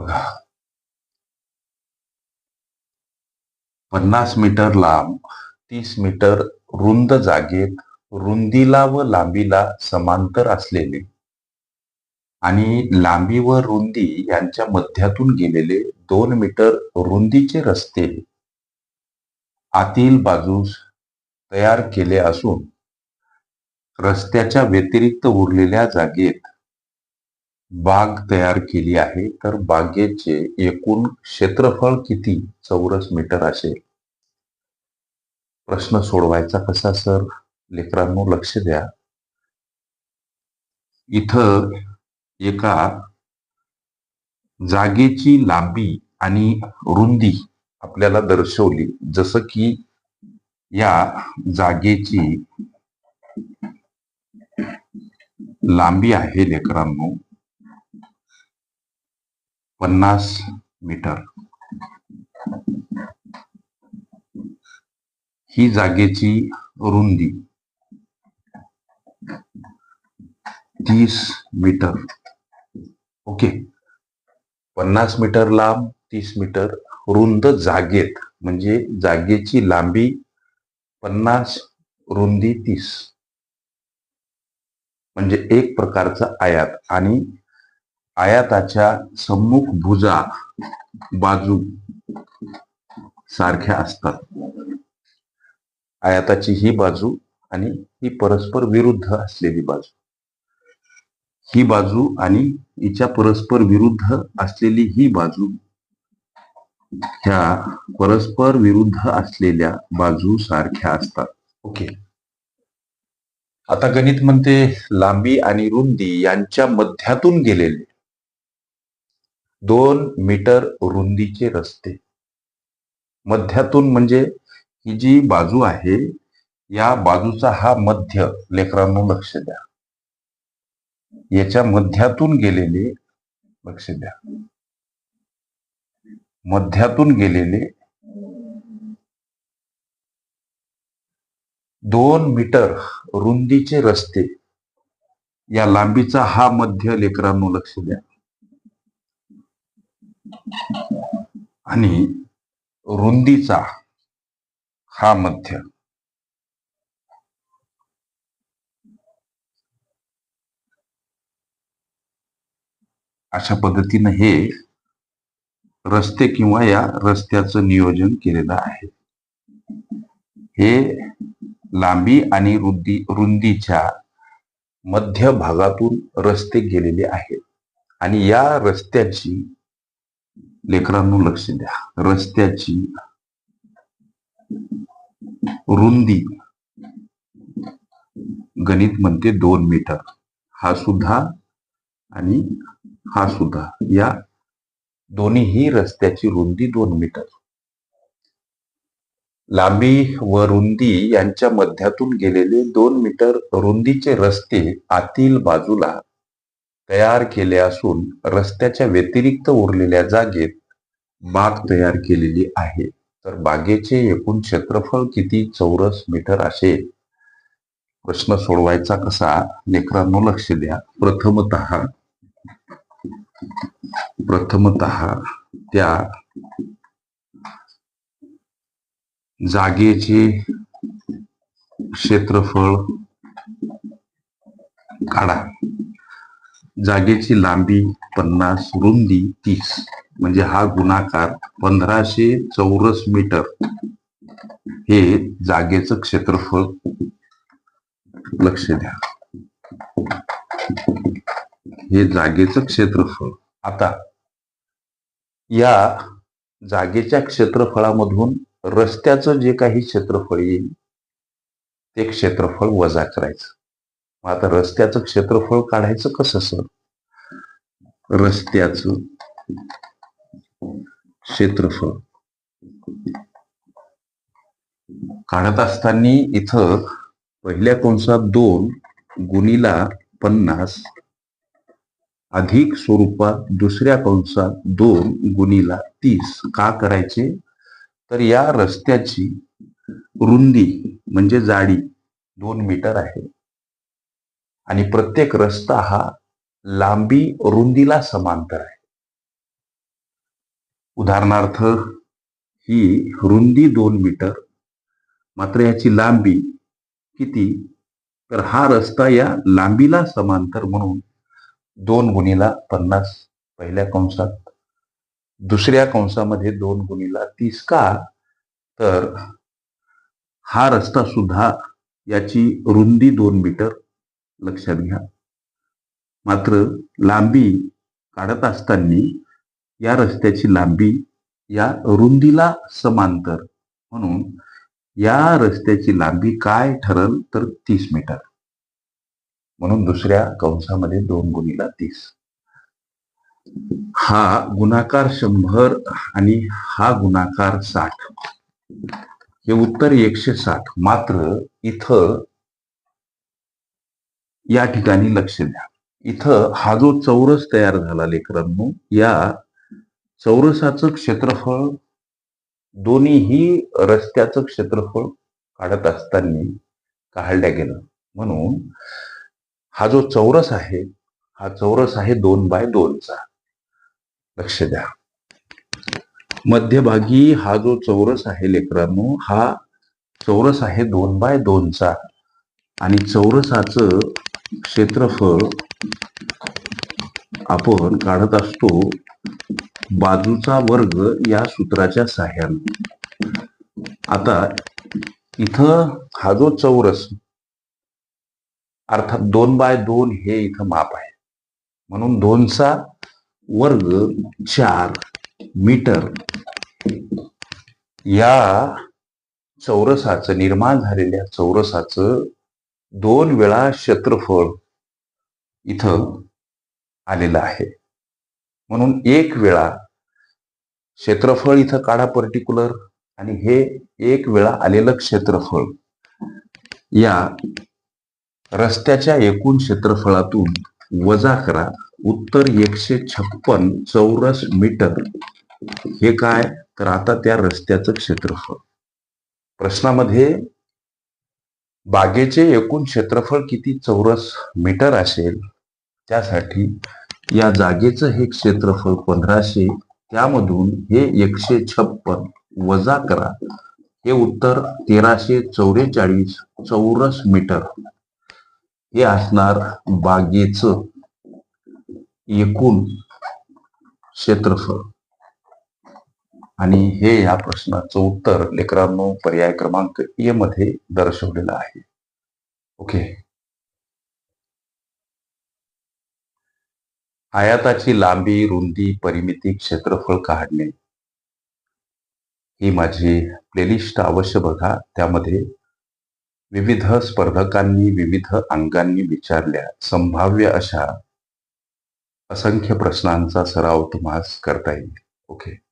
बघा. पन्नास मीटर लांब तीस मीटर रुंद जागेत रुंदीला व लांबीला समांतर असलेले आणि लांबी व रुंदी यांच्या मध्यातून गेलेले दोन मीटर रुंदीचे रस्ते आतील बाजूस तयार केले असून रस्त्याच्या व्यतिरिक्त उरलेल्या जागेत बाग तयार केली आहे तर बागेचे एकूण क्षेत्रफळ किती? चौरस मीटर असेल. प्रश्न सोडवायचा कसा सर? लेकरांनो लक्ष द्या. इथं एका जागेची लांबी आणि रुंदी आपल्याला दर्शवली. जसं की या जागेची लांबी आहे लेकरांनो. पन्नास मीटर. ही जागेची रुंदी तीस मीटर. ओके. पन्नास मीटर लांब तीस मीटर रुंद जागेत म्हणजे जागेची लांबी पन्नास रुंदी तीस. म्हणजे एक प्रकारचा आयात आणि आयाताच्या सम्मुख भुजा बाजू सारख्या असतात. आयाताची ही बाजू आणि ही परस्पर विरुद्ध असलेली बाजू. ही बाजू आणि हिच्या परस्पर विरुद्ध असलेली ही बाजू ह्या परस्पर विरुद्ध असलेल्या बाजू सारख्या असतात. ओके. आता गणित म्हणते लांबी आणि रुंदी यांच्या मध्यातून गेलेले. दोन मीटर रुंदीचे रस्ते. मध्यातून म्हणजे ही जी बाजू आहे या बाजूचा हा मध्य लेकरांनो लक्ष द्या. याच्या मध्यातून गेलेले लक्ष द्या. मध्यातून गेलेले दोन मीटर रुंदीचे रस्ते. या लांबीचा हा मध्य लेकरांनो लक्ष द्या. आणि रुंदीचा हा मध्य. अशा पद्धतीनं हे रस्ते किंवा या रस्त्याचं नियोजन केलेलं आहे. हे लांबी आणि रुंदी रुंदीच्या मध्य भागातून रस्ते गेलेले आहेत. आणि या रस्त्याची लेकरांनो लक्ष द्या. रस्त्याची रुंदी. गणित म्हणते दोन मीटर हा सुद्धा आणि हा सुद्धा. या दोन्हीही रस्त्याची रुंदी दोन मीटर लांबी व रुंदी यांच्या मध्यातून गेलेले दोन मीटर रुंदीचे रस्ते आतील बाजूला तयार केले असून रस्त्याच्या व्यतिरिक्त उरलेल्या जागेत बाग तयार केलेली आहे. तर बागेचे एकूण क्षेत्रफळ किती? चौरस मीटर असेल प्रश्न सोडवायचा कसा? लेकरांनो लक्ष द्या. प्रथमत प्रथमत त्या जागेचे क्षेत्रफळ काढा. जागेची लांबी पन्नास रुंदी तीस. म्हणजे हा गुणाकार पंधराशे चौरस मीटर. हे जागेचं क्षेत्रफळ. लक्ष द्या. हे जागेचं क्षेत्रफळ. आता या जागेच्या क्षेत्रफळामधून रस्त्याचं जे काही क्षेत्रफळ येईल ते क्षेत्रफळ वजा करायचं. मग आता रस्त्याचं क्षेत्रफळ काढायचं कसं सर? रस्त्याचं क्षेत्रफळ. काढत असताना इथं पहिल्या कंसात दोन गुणीला पन्नास अधिक स्वरूपात दुसऱ्या कंसात दोन गुणीला तीस. का करायचे? तर या रस्त्याची रुंदी म्हणजे जाडी दोन मीटर आहे. आणि प्रत्येक रस्ता हा लांबी रुंदीला समांतर आहे. उदाहरणार्थ ही रुंदी दोन मीटर मात्र याची लांबी किती? तर हा रस्ता या लांबीला समांतर म्हणून दोन गुणीला पन्नास पहिल्या कंसात दुसऱ्या कंसामध्ये दोन गुणीला तीस का? तर हा रस्ता सुद्धा याची रुंदी दोन मीटर लक्षात घ्या. मात्र लांबी काढत असताना या रस्त्याची लांबी या रुंदीला समांतर म्हणून या रस्त्याची लांबी काय ठरल तर तीस मीटर. म्हणून दुसऱ्या कंसामध्ये दोन गुणीला तीस. हा गुणाकार शंभर आणि हा गुणाकार साठ. हे उत्तर एकशे साठ. मात्र इथं या ठिकाणी लक्ष द्या. इथं हा जो चौरस तयार झाला लेकरांनो या चौरसाचं क्षेत्रफळ दोन्हीही रस्त्याचं क्षेत्रफळ काढत असताना काढल्या गेलं. म्हणून हा जो चौरस आहे हा चौरस आहे दोन बाय दोनचा. लक्ष द्या. मध्यभागी हा जो चौरस आहे लेकरांनो हा चौरस आहे दोन बाय दोनचा. आणि चौरसाचं क्षेत्रफळ आपण काढत असतो बाजूचा वर्ग या सूत्राच्या साह्याने आता इथं हा जो चौरस अर्थात दोन बाय दोन हे इथं माप आहे. म्हणून दोनचा वर्ग चार मीटर या चौरसाचं निर्माण झालेल्या चौरसाचं दोन वेळा क्षेत्रफळ इथं आलेलं आहे. म्हणून एक वेळा क्षेत्रफळ इथं काढा पर्टिक्युलर आणि हे एक वेळा आलेलं क्षेत्रफळ. या रस्त्याच्या एकूण क्षेत्रफळातून वजा करा. उत्तर एकशे छप्पन चौरस मीटर. हे काय? तर आता त्या रस्त्याचं क्षेत्रफळ. प्रश्नामध्ये बागेचे एकूण क्षेत्रफळ किती चौरस मीटर असेल त्यासाठी या जागेचं हे क्षेत्रफळ पंधराशे त्यामधून हे एकशे छप्पन वजा करा. हे उत्तर तेराशे चौवेचाळीस चौरस मीटर. हे असणार बागेचं एकूण क्षेत्रफळ. आणि हे या प्रश्नाचं उत्तर लेकरांनो पर्याय क्रमांक ए मध्ये दर्शवलेलं आहे. ओके. आयाताची लांबी रुंदी परिमिती क्षेत्रफळ काढणे. ही माझी प्लेलिस्ट अवश्य बघा. त्यामध्ये विविध स्पर्धकांनी विविध अंगांनी विचारल्या. संभाव्य अशा असंख्य प्रश्नांचा सराव तुम्हाला करता येईल. ओके.